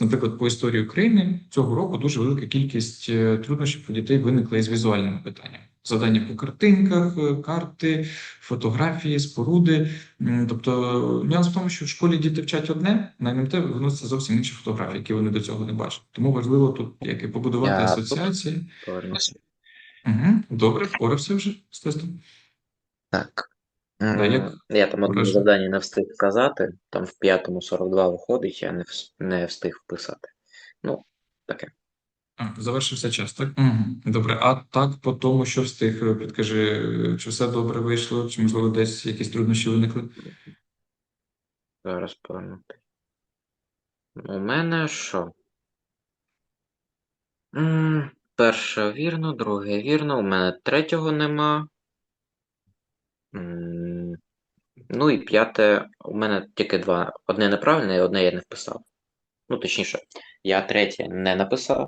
Наприклад, по історії України цього року дуже велика кількість е, труднощів у дітей виникла із візуальними питаннями. Завдання по картинках, е, карти, фотографії, споруди. Тобто нюанс в тому, що в школі діти вчать одне, на НМТ виносяться зовсім інші фотографії, які вони до цього не бачать. Тому важливо тут як і побудувати Я асоціації. Угу. Добре, впорався вже з тестом. Так. Да, як Я там одне завдання не встиг сказати, там в п'ятому 42 виходить, я не, вс- не встиг вписати. Ну, таке. А, завершився час, так? Угу. Добре, а так по тому, що встиг, е, підкажи, е, чи все добре вийшло, чи можливо десь якісь труднощі виникли? Зараз повернути. У мене що? М, Перше вірно, друге вірно. У мене третього нема. М, Ну і п'яте. У мене тільки два. Одне неправильне, і одне я не вписав. Ну, точніше, я третє не написав.